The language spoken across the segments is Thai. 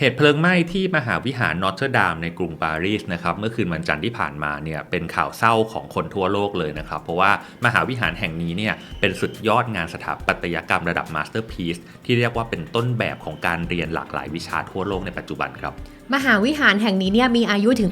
เหตุเพลิงไหม้ที่มหาวิหารนอตเทอร์ดามในกรุงปารีสนะครับเมื่อคืนวันจันทร์ที่ผ่านมาเนี่ยเป็นข่าวเศร้าของคนทั่วโลกเลยนะครับ เพราะว่ามหาวิหารแห่งนี้เนี่ยเป็นสุดยอดงานสถาปัตยกรรมระดับมาสเตอร์พีซที่เรียกว่าเป็นต้นแบบของการเรียนหลากหลายวิชาทั่วโลกในปัจจุบันครับ มหาวิหารแห่งนี้เนี่ยมีอายุถึง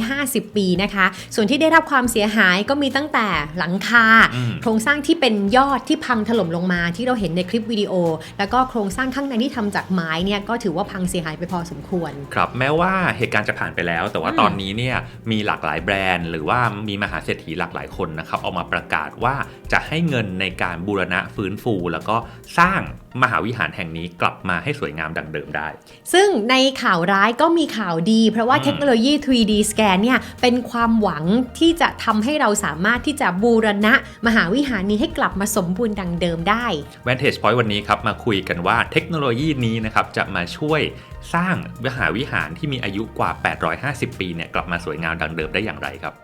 850 ปีนะคะ ส่วนที่ได้รับความเสียหายก็มีตั้งแต่หลังคาอืมโครงสร้างที่เป็นยอดที่พังถล่มลงมาที่เราเห็นในคลิปวิดีโอ แล้วก็โครงสร้างข้างในที่ทำจากไม้เนี่ยก็ถือว่าพังเสียหายไปพอสมควร ครับ แม้ว่าเหตุการณ์จะผ่านไปแล้ว แต่ว่าอืมตอนนี้เนี่ยมีหลากหลายแบรนด์ หรือว่ามีมหาเศรษฐีหลากหลายคนนะครับออกมาประกาศว่าจะให้เงินในการบูรณะฟื้นฟู แล้วก็สร้าง มหาวิหารแห่งนี้กลับมาให้สวยงามดังเดิมได้ ซึ่งในข่าวร้ายก็มีข่าวดี เพราะว่าอืมเทคโนโลยี 3D scan เนี่ยเป็นความหวังที่จะทำให้เราสามารถที่จะบูรณะมหาวิหารนี้ให้กลับมาสมบูรณ์ดังเดิมได้ Vantage Point วันนี้ครับมาคุยกันว่าเทคโนโลยีนี้นะครับจะมาช่วยสร้างมหาวิหารที่มีอายุกว่า 850 ปีเนี่ยกลับมาสวยงามดังเดิมได้อย่างไรครับ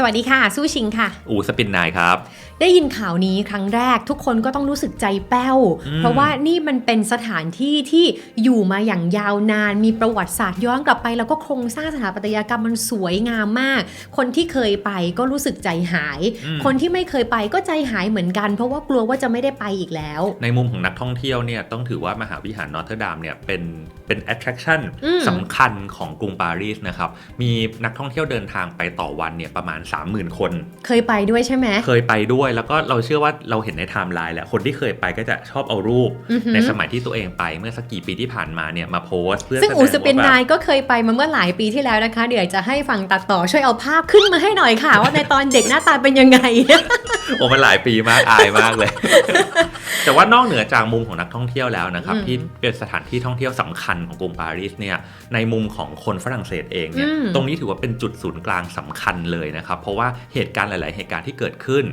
สวัสดีค่ะ สู้ชิงค่ะ อูสปินนายครับ ได้ยินข่าวนี้ครั้งแรกทุกคนก็ต้องรู้สึกใจแป้วอืมเพราะว่านี่มันเป็นสถานที่ที่อยู่มาอย่างยาวนาน มีประวัติศาสตร์ย้อนกลับไป แล้วก็โครงสร้างสถาปัตยกรรมมันสวยงามมาก คนที่เคยไปก็รู้สึกใจหายอืมคนที่ไม่เคยไปก็ใจหายเหมือนกัน เพราะว่ากลัวว่าจะไม่ได้ไปอีกแล้ว ในมุมของนักท่องเที่ยวเนี่ยต้องถือว่ามหาวิหารนอตเทอร์ดามเนี่ยเป็นเป็น attraction อืมสำคัญของกรุงปารีสนะครับ มีนักท่องเที่ยวเดินทางไปต่อวันเนี่ยประมาณ 30,000 คน เคยไปด้วยใช่ไหมเคยไปด้วยแล้วก็เราเชื่อว่าเราเห็นในไทม์ไลน์แหละคนที่เคยไปก็จะชอบเอารูปอือหือในสมัยที่ตัวเองไปเมื่อสักกี่ปีที่ผ่านมาเนี่ยมาโพสต์เพื่อซึ่งแดอูสปินว่าแบบนายก็เคยไปมาเมื่อหลายปีที่แล้วนะคะ เดี๋ยวจะให้ฝั่งตัดต่อช่วยเอาภาพขึ้นมาให้หน่อยค่ะ ว่าในตอนเด็กหน้าตาเป็นยังไง โอ้มันหลายปีมากอายมากเลย แต่ว่านอกเหนือจากมุมของนักท่องเที่ยวแล้วนะครับอืมที่เป็นสถานที่ท่องเที่ยวสำคัญของกรุงปารีสเนี่ยในมุมของคนฝรั่งเศสเองเนี่ยอืมตรงนี้ถือว่าเป็นจุดศูนย์กลางสำคัญเลยนะครับ เพราะว่าเหตุการณ์หลาย ๆ เหตุการณ์ที่เกิดขึ้น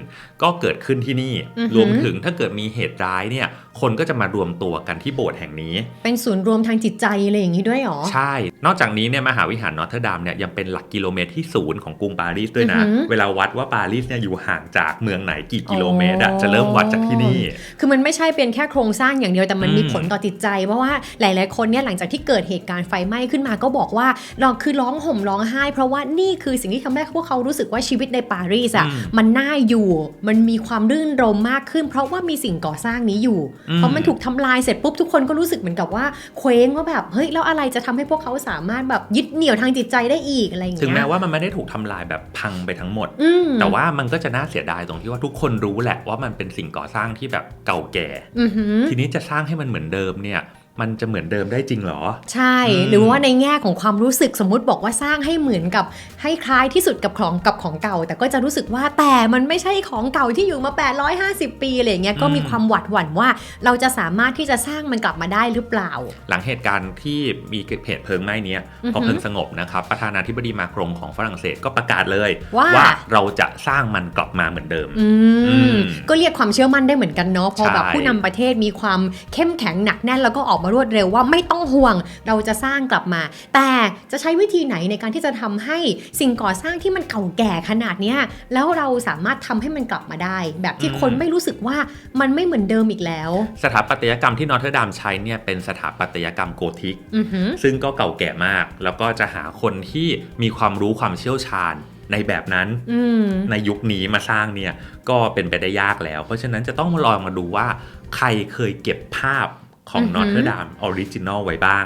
ก็เกิดขึ้นที่นี่อือหือรวมถึงถ้าเกิดมีเหตุร้ายเนี่ย คนก็จะมารวมตัวกันที่โบสถ์แห่งนี้ เป็นศูนย์รวมทางจิตใจอะไรอย่างนี้ด้วยเหรอ ใช่ นอกจากนี้เนี่ยมหาวิหารนอตเทอร์ดามเนี่ยยังเป็นหลักกิโลเมตรที่ศูนย์ของกรุงปารีสด้วยนะอือหือเวลาวัดว่าปารีสเนี่ยอยู่ห่างจากเมืองไหนกี่กิโลเมตรอะจะเริ่มวัดจากที่นี่ คือมันไม่ใช่เป็นแค่โครงสร้างอย่างเดียวแต่มันอืมมีผลต่อจิตใจ เพราะว่าหลาย ๆ คนเนี่ยหลังจากที่เกิดเหตุการณ์ไฟไหม้ขึ้นมาก็บอกว่าเราคือร้องห่มร้องไห้ เพราะว่านี่คือสิ่งที่ทำให้พวกเขารู้สึกว่าชีวิตในปารีสอะอืมมันน่าอยู่ มันมีความรื่นรมมากขึ้น เพราะว่ามีสิ่งก่อสร้างนี้อยู่อืมเพราะมันถูกทำลายเสร็จปุ๊บทุกคนก็รู้สึกเหมือนกับว่าเคว้งว่าแบบเฮ้ยแล้วอะไรจะทำให้พวกเขาสามารถแบบยึดเหนี่ยวทางจิตใจได้อีกอะไรอย่างถึงเงี้แม้ยว่ามันไม่ได้ถูกทำลายแบบพังไปทั้งหมดอืมแต่ว่ามันก็จะน่าเสียดายตรงที่ว่าทุกคนรู้แหละว่ามันเป็นสิ่งก่อสร้างที่แบบเก่าแก่อือหือทีนี้จะสร้างให้มันเหมือนเดิมเนี่ย มันจะเหมือนเดิมได้จริงเหรอ ใช่อืมหรือว่าในแง่ของความรู้สึกสมมุติบอกว่าสร้างให้เหมือนกับให้คล้ายที่สุดกับของกับของเก่า แต่ก็จะรู้สึกว่าแต่มันไม่ใช่ของเก่าที่อยู่มา 850 ปีอะไรอย่างเงี้ยก็มีความหวัดหวั่นว่า เราจะสามารถที่จะสร้างมันกลับมาได้หรือเปล่า หลังเหตุการณ์ที่มีเหตุเพลิงไหม้เนี้ยอือฮึพอเพลิงสงบนะครับประธานาธิบดีมาครงของฝรั่งเศสก็ประกาศเลยว่าเราจะสร้างมันกลับมาเหมือนเดิมอือืมมก็เรียกความเชื่อมั่นได้เหมือนกันเนาะพอแบบใช่ผู้นำประเทศมีความเข้มแข็งหนักแน่นแล้วก็ออกมารวดเร็วว่าไม่ต้องห่วงเราจะสร้างกลับมา แต่จะใช้วิธีไหนในการที่จะทำให้สิ่งก่อสร้างที่มันเก่าแก่ขนาดเนี้ยแล้วเราสามารถทำให้มันกลับมาได้ แบบที่คนไม่รู้สึกว่ามันไม่เหมือนเดิมอีกแล้ว สถาปัตยกรรมที่นอร์เทอร์ดามใช้เนี่ยเป็นสถาปัตยกรรมโกธิกอือหือซึ่งก็เก่าแก่มาก แล้วก็จะหาคนที่มีความรู้ความเชี่ยวชาญในแบบนั้นอืมในยุคนี้มาสร้างเนี่ยก็เป็นไปได้ยากแล้ว เพราะฉะนั้นจะต้องมาลองมาดูว่าใครเคยเก็บภาพ ของอือหืนออร์เทอร์ดามออริจินอลไว้บ้าง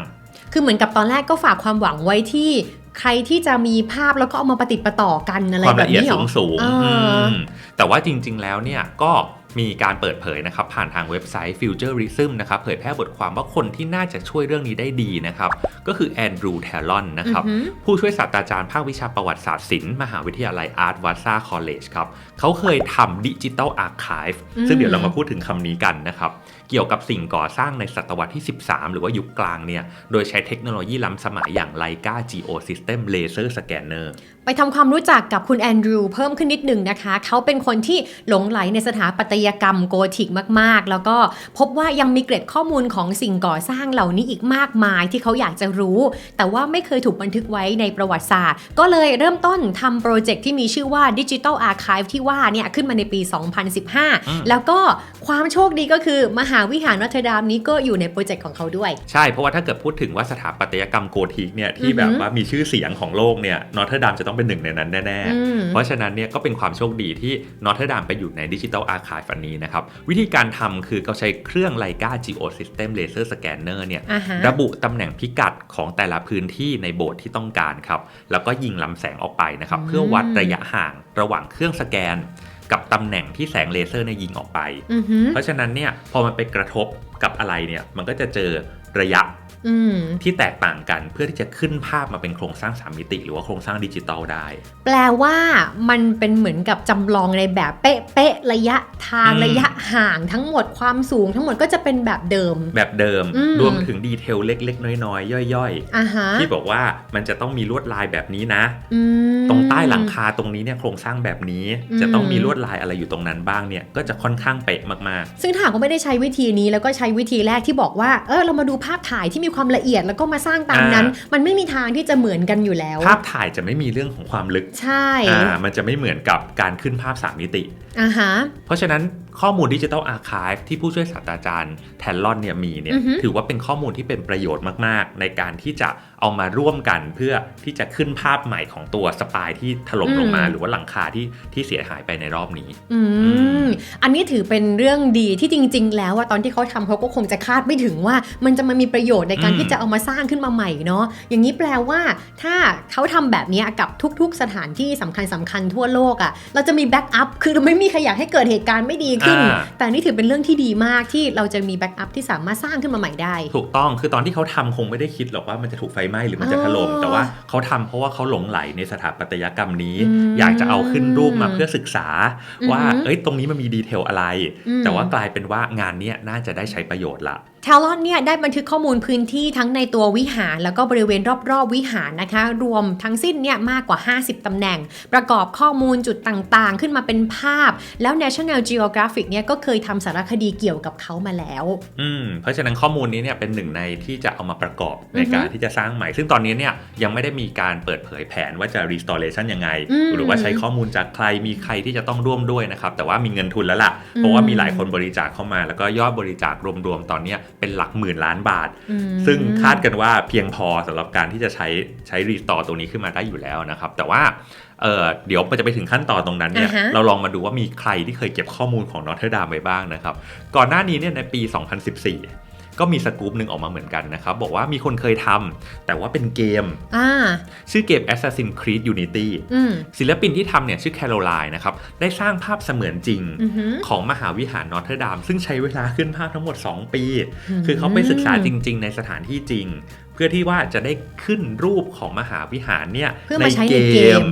คือเหมือนกับตอนแรกก็ฝากความหวังไว้ที่ใครที่จะมีภาพแล้วก็เอามาปฏิดประต่อกันอะไรความแบละบเอียดนี้หรสูองสูงอ่ามแต่ว่าจริง ๆ แล้วเนี่ยก็มีการเปิดเผยนะครับ ผ่านทางเว็บไซต์ Futurism นะครับเผยแพร่บทความว่าคนที่น่าจะช่วยเรื่องนี้ได้ดีนะครับ ก็คือแอนดรูว์แทลอนนะครับอือหือผู้ช่วยศาสตราจารย์ภาควิชาประวัติศาสตร์ศิลป์มหาวิทยาลัยอาร์ตวัตซาคอลเลจครับ เขาเคยทำดิจิตอลอาร์คีฟอืมซึ่งเดี๋ยวเรามาพูดถึงคำนี้กันนะครับ เกี่ยวกับสิ่งก่อสร้างในศตวรรษที่ 13 หรือว่ายุคกลางเนี่ย โดยใช้เทคโนโลยีล้ำสมัยอย่าง Leica Geo System Laser Scanner ไปทำความรู้จักกับคุณแอนดรูว์เพิ่มขึ้นนิดหนึ่งนะคะ เขาเป็นคนที่หลงไหลในสถาปัตยกรรมโกธิกมาก ๆ แล้วก็พบว่ายังมีเกร็ดข้อมูลของสิ่งก่อสร้างเหล่านี้อีกมากมายที่เขาอยากจะรู้ แต่ว่าไม่เคยถูกบันทึกไว้ในประวัติศาสตร์ ก็เลยเริ่มต้นทำโปรเจกต์ที่มีชื่อว่า Digital Archive ที่ว่าเนี่ยขึ้นมาในปี 2015 แล้วก็ความโชคดีก็คือมหาวิหารนอตเทอร์ดามนี้ก็อยู่ในโปรเจกต์ของเขาด้วย ใช่ เพราะว่าถ้าเกิดพูดถึงว่าสถาปัตยกรรมโกธิกเนี่ยที่อือหือแบบว่ามีชื่อเสียงของโลกเนี่ยนอร์เทอร์ดามจะต้องเป็นหนึ่งในนั้นแน่อืมๆเพราะฉะนั้นเนี่ยก็เป็นความโชคดีที่นอร์เทอร์ดามไปอยู่ในดิจิทัลอาร์ค v ฟันนี้นะครับ วิธีการทำคือเขาใช้เครื่องไลกา Geosystem Laser Scanner เนี่ยอ่าฮะระบุตำแหน่งพิกัดของแต่ละพื้นที่ในโบสถ์ที่ต้องการครับแล้วก็ยิงลำแสงออกไปนะครับอืมเพื่อวัดระยะห่างระหว่างเครื่องสแกน กับตำแหน่งที่แสงเลเซอร์เนี่ยยิงออกไป อือหือเพราะฉะนั้นเนี่ยพอมันไปกระทบกับอะไรเนี่ยมันก็จะเจอระยะอืม ที่แตกต่างกันเพื่อที่จะขึ้นภาพมาเป็นโครงสร้างสามมิติ หรือว่าโครงสร้างดิจิตอลได้ แปลว่ามันเป็นเหมือนกับจำลองในแบบเป๊ะๆระยะทางอืม ระยะห่างทั้งหมดความสูงทั้งหมดก็จะเป็นแบบเดิม แบบเดิมอืม รวมถึงดีเทลเล็ก ๆ น้อย ๆ ย่อย อ่าฮะๆ ที่บอกว่ามันจะต้องมีลวดลายแบบนี้นะ อืม ตรงใต้หลังคาตรงนี้เนี่ยโครงสร้างแบบนี้อืมจะต้องมีลวดลายอะไรอยู่ตรงนั้นบ้างเนี่ยก็จะค่อนข้างเป๊ะมากซึ่งถ้าหากว่าไม่ได้ใช้วิธีนี้แล้วก็ใช้วิธีแรกที่บอกว่าเออเรามาดูภาพถ่ายที่มีความละเอียดแล้วก็มาสร้างตามนั้น มันไม่มีทางที่จะเหมือนกันอยู่แล้วๆภาพถ่ายจะไม่มีเรื่องของความลึกใช่อ่ามันจะไม่เหมือนกับการขึ้นภาพสามมิติอ่าฮะเพราะฉะนั้น ข้อมูลดิจิทัลอาร์ค v e ที่ผู้ช่วยศาสตราจารย์แทนลอนเนี่ยมีเนี่ยอือฮึถือว่าเป็นข้อมูลที่เป็นประโยชน์มาก ๆ ในการที่จะเอามาร่วมกันเพื่อที่จะขึ้นภาพใหม่ของตัวสปายที่ถล่มลงมาหรือว่าหลังคาที่ที่เสียหายไปในรอบนี้อืมอันนี้ถือเป็นเรื่องดีที่จริง ๆ แล้วว่าตอนที่เขาทำเขาก็คงจะคาดไม่ถึงว่า มันจะมามีประโยชน์ในการอืมที่จะเอามาสร้างขึ้นมาใหม่เนาะอย่างนี้แปลว่าถ้าเขาทำแบบเนี้ยกับทุก ๆ สถานที่สำคัญสคัญๆทั่วโลกอะ่ะเราจะมีแบ็กอัพคือเราไม่มีใครอยากให้เกิดเหตุการณ์ไม่ดีขึ้นอ่าแต่นี่ถือเป็นเรื่องที่ดีมากที่เราจะมีแบ็กอัพที่สามารถสร้างขึ้นมาใหม่ได้ ถูกต้องคือตอนที่เขาทำคงไม่ได้คิดหรอกว่ามันจะถูกไฟไหม้หรือมันจะถล่มอ๋อแต่ว่าเขาทำเพราะว่าเขาหลงไหลในสถาปัตยกรรมนี้อืมอยากจะเอาขึ้นรูปมาเพื่อศึกษา ว่าอือฮึเอ้ยตรงนี้มันมีดีเทลอะไรอืมแต่ว่ากลายเป็นว่างานเนี้ยน่าจะได้ใช้ประโยชน์ละทาลอนเนี่ยได้บันทึกข้อมูลพื้นที่ทั้งในตัววิหาร แล้วก็บริเวณรอบๆ วิหารนะคะ รวมทั้งสิ้นเนี่ยมากกว่า 50 ตำแหน่ง ประกอบข้อมูลจุดต่างๆ ขึ้นมาเป็นภาพ แล้ว National Geographic เนี่ยก็เคยทำสารคดีเกี่ยวกับเขามาแล้ว อืมเพราะฉะนั้นข้อมูลนี้เนี่ยเป็นหนึ่งในที่จะเอามาประกอบในอือฮึการที่จะสร้างใหม่ ซึ่งตอนนี้เนี่ยยังไม่ได้มีการเปิดเผยแผนว่าจะ restoration ยังไงอืมหรือว่าใช้ข้อมูลจากใครมีใครที่จะต้องร่วมด้วยนะครับแต่ว่ามีเงินทุนแล้วล่ะเพราะว่ามีหลายคนบริจาคเข้ามา แล้วก็ยอดบริจาครวมๆตอนเนี้ย เป็นหลักหมื่นล้านบาทอืมซึ่งคาดกันว่าเพียงพอสำหรับการที่จะใช้ใช้รีสตอร์ตัวนี้ขึ้นมาได้อยู่แล้วนะครับ แต่ว่าเออเดี๋ยวมันจะไปถึงขั้นตอนตรงนั้นเนี่ยอ่าฮะเราลองมาดูว่ามีใครที่เคยเก็บข้อมูลของนอตเทอร์ดามไว้บ้างนะครับ ก่อนหน้านี้เนี่ยในปี 2014 ก็มีสกู๊ปหนึ่งออกมาเหมือนกันนะครับ บอกว่ามีคนเคยทำแต่ว่าเป็นเกมอ่าชื่อเกม Assassin's Creed Unity อืมศิลปินที่ทำเนี่ยชื่อแคโรไลน์นะครับ ได้สร้างภาพเสมือนจริงอือหือของมหาวิหารนอตเทอร์ดาม ซึ่งใช้เวลาขึ้นภาพทั้งหมด 2 ปีอืมคือเขาไปศึกษาจริง ๆ ในสถานที่จริงเพื่อที่ว่าจะได้ขึ้นรูปของมหาวิหารเนี่ยเพื่อมาใช้ในเกม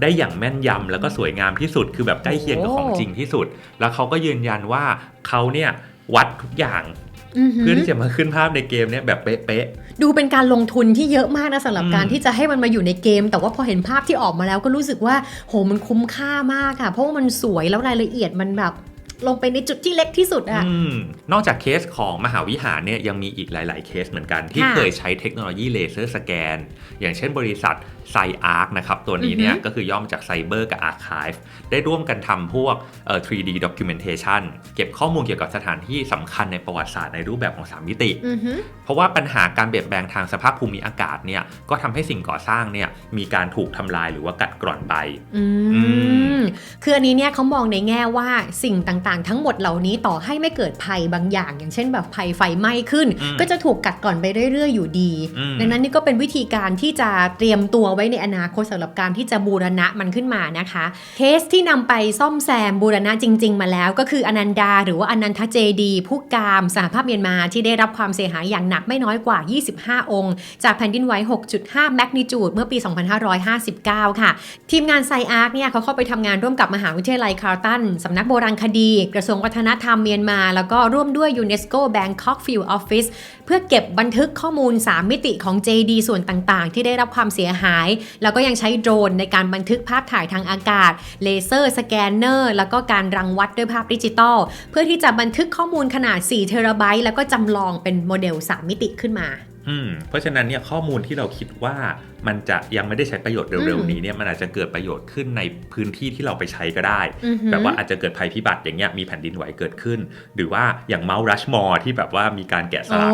ได้อย่างแม่นยำแล้วก็สวยงามที่สุด คือแบบใกล้เคียงกับของจริงที่สุด แล้วเขาก็ยืนยันว่าเขาเนี่ยวัดทุกอย่างอือหื เพื่ออที่จะมาขึ้นภาพในเกมเนี่ยแบบเป๊ะดูเป็นการลงทุนที่เยอะมากนะสำหรับอืมการที่จะให้มันมาอยู่ในเกม แต่ว่าพอเห็นภาพที่ออกมาแล้วก็รู้สึกว่าโหมันคุ้มค่ามากอะเพราะว่ามันสวยแล้วรายละเอียดมันแบบลงไปในจุดที่เล็กที่สุดๆอะอืมนอกจากเคสของมหาวิหารเนี่ยยังมีอีกหลาย ๆ เคสเหมือนกันที่ค่ะเคยใช้เทคโนโลยีเลเซอร์สแกน อย่างเช่นบริษัทไซอาร์คนะครับ ตัวนี้เนี่ยอือฮึก็คือย่อมาจากไซเบอร์กับ Archive ได้ร่วมกันทำพวกเอ่อ 3D documentation เก็บข้อมูลเกี่ยวกับสถานที่สำคัญในประวัติศาสตร์ในรูปแบบของ 3 มิติอือหือเพราะว่าปัญหาการเปลี่ยนแปลงทางสภาพภูมิอากาศเนี่ยก็ทำให้สิ่งก่อสร้างเนี่ยมีการถูกทำลายหรือว่ากัดกร่อนไปอือืมคืออันนี้เนี่ยเขามองในแง่ว่าสิ่งต่างๆ ทั้งหมดเหล่านี้ต่อให้ไม่เกิดภัยบางอย่าง อย่างเช่นแบบภัยไฟไหม้ขึ้นอืมก็จะถูกกัดกร่อนไปเรื่อยๆอยู่ดีอืมดังนั้นนี่ก็เป็นวิธีการที่จะเตรียมตัวไว้ในอนาคตสำหรับการที่จะบูรณะมันขึ้นมานะคะ เคสที่นำไปซ่อมแซมบูรณะจริง ๆ มาแล้ว ก็คืออนันดา หรือว่าอนันทเจดี ผู้กามสหภาพเมียนมาที่ได้รับความเสียหายอย่างหนักไม่น้อยกว่า 25 องค์ จากแผ่นดินไหว 6.5 แมกนิจูดเมื่อปี 2559 ค่ะ ทีมงานไซอาร์คเนี่ยเขาเข้าไปทำงานร่วมกับมหาวิทยาลัยคาร์ตันสำนักโบราณคดี กระทรวงวัฒนธรรมเมียนมา แล้วก็ร่วมด้วย UNESCO Bangkok Field Office เพื่อเก็บบันทึกข้อมูล 3 มิติของ JD ส่วนต่างๆ ที่ได้รับความเสียหายแล้วก็ยังใช้โดรนในการบันทึกภาพถ่ายทางอากาศ เลเซอร์สแกนเนอร์ แล้วก็การรังวัดด้วยภาพดิจิตอล เพื่อที่จะบันทึกข้อมูลขนาด 4 เทราไบต์ แล้วก็จำลองเป็นโมเดล 3 มิติขึ้นมาอืมเพราะฉะนั้นเนี่ยข้อมูลที่เราคิดว่า มันจะยังไม่ได้ใช้ประโยชน์เร็วอืมๆนี้เนี่ยมันอาจจะเกิดประโยชน์ขึ้นในพื้นที่ที่เราไปใช้ก็ได้อือหือแบบว่าอาจจะเกิดภัยพิบัติอย่างเงี้ยมีแผ่นดินไหวเกิดขึ้น หรือว่าอย่างเมาส์รัชมอร์ที่แบบว่ามีการแกะสอ๋อลัก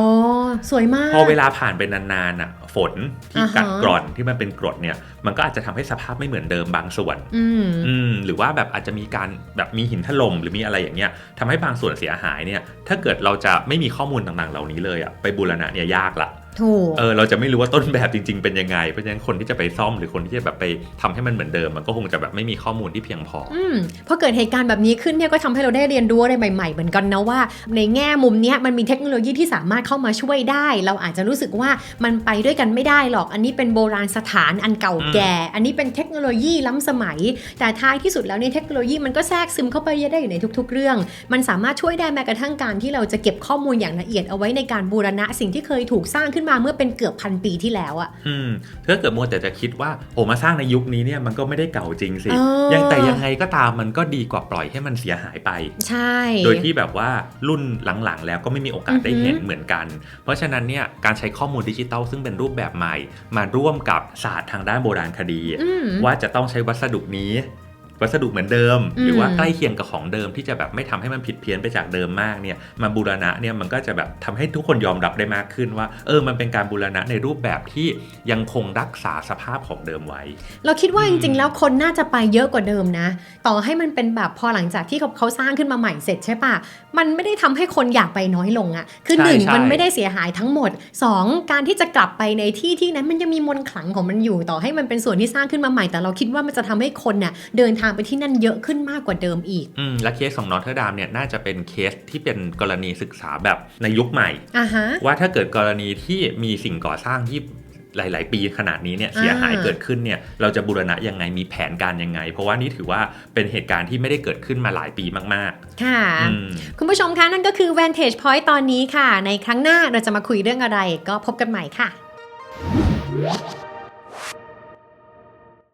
สวยมาก พอเวลาผ่านไปนานๆอะฝนที่อ่าฮะกัดกร่อนที่มันเป็นกรดเนี่ยมันก็อาจจะทำให้สภาพไม่เหมือนเดิมบางส่วนอืมอืมหรือว่าแบบอาจจะมีการแบบมีหินถล่มหรือมีอะไรอย่างเงี้ยทำให้บางส่วนเสียหายเนี่ยถ้าเกิดเราจะไม่มีข้อมูลต่างๆเหล่านี้เลยอะไปบูรณะเนี่ยยากละ ถูกเออเราจะไม่รู้ว่าต้นแบบจริง ๆ เป็นยังไง เพราะฉะนั้นคนที่จะไปซ่อมหรือคนที่จะแบบไปทำให้มันเหมือนเดิม มันก็คงจะแบบไม่มีข้อมูลที่เพียงพอออืมพอเกิดเหตุการณ์แบบนี้ขึ้นเนี่ยก็ทำให้เราได้เรียนรู้อะไรใหม่ๆ เหมือนกันนะว่า ในแง่มุมเนี้ยมันมีเทคโนโลยีที่สามารถเข้ามาช่วยได้ เราอาจจะรู้สึกว่ามันไปด้วยกันไม่ได้หรอก อันนี้เป็นโบราณสถานอันเก่าแก่ อันนี้เป็นเทคโนโลยีล้ำสมัย แต่ท้ายที่สุดแล้วเนี่ยเทคโนโลยีมันก็แทรกซึมเข้าไปได้อยู่ในทุก ๆ เรื่อง มันสามารถช่วยได้แม้กระทั่งการที่เราจะเก็บข้อมูลอย่างละเอียดเอาไว้ในการบูรณะสิ่งที่เคยถูกสร้างขึ้นมาเมื่อเป็นเกือบพันปีที่แล้วอะอืมถ้าเกิดมัวแต่จะคิดว่าโอ้มาสร้างในยุคนี้เนี่ยมันก็ไม่ได้เก่าจริงสิเออยังแต่ยังไงก็ตามมันก็ดีกว่าปล่อยให้มันเสียหายไป ใช่ โดยที่แบบว่ารุ่นหลังๆ แล้วก็ไม่มีโอกาสได้อือหือเห็นเหมือนกัน เพราะฉะนั้นเนี่ยการใช้ข้อมูลดิจิทัลซึ่งเป็นรูปแบบใหม่ มาร่วมกับศาสตร์ทางด้านโบราณคดีอืมว่าจะต้องใช้วัสดุนี้ วัสดุเหมือนเดิมอืมหรือว่าใกล้เคียงกับของเดิมที่จะแบบไม่ทำให้มันผิดเพี้ยนไปจากเดิมมากเนี่ยมาบูรณะเนี่ยมันก็จะแบบทำให้ทุกคนยอมรับได้มากขึ้นว่า เออมันเป็นการบูรณะในรูปแบบที่ยังคงรักษาสภาพของเดิมไว้ เราคิดว่าอืจมริงๆ แล้วคนน่าจะไปเยอะกว่าเดิมนะ ต่อให้มันเป็นแบบพอหลังจากที่เขาเขาสร้างขึ้นมาใหม่เสร็จใช่ปะมันไม่ได้ทำให้คนอยากไปน้อยลงอะคือใช่หนึ่งใช่มันไม่ได้เสียหายทั้งหมดสองการที่จะกลับไปในที่ที่นั้นมันยังมีมนต์ขลังของมันอยู่ ต่อให้มันเป็นส่วนที่สร้างขึ้นมาใหม่แต่เราคิดว่ามันจะทำให้คนน่ะเดินทางไปที่นั่นเยอะขึ้นมากกว่าเดิมอีกอืมและเคสของนอร์ทเดามเนี่ยน่าจะเป็นเคสที่เป็นกรณีศึกษาแบบในยุคใหม่อะฮะว่าถ้าเกิดกรณีที่มีสิ่งก่อสร้างที่หลาย ๆ ปีขนาดนี้เนี่ยเสียหายอ่าเกิดขึ้นเนี่ยเราจะบูรณะยังไงมีแผนการยังไง เพราะว่านี่ถือว่าเป็นเหตุการณ์ที่ไม่ได้เกิดขึ้นมาหลายปีมากค่ะๆอืมคุณผู้ชมคะนั่นก็คือ Vantage Point ตอนนี้ค่ะ ในครั้งหน้าเราจะมาคุยเรื่องอะไรก็พบกันใหม่ค่ะ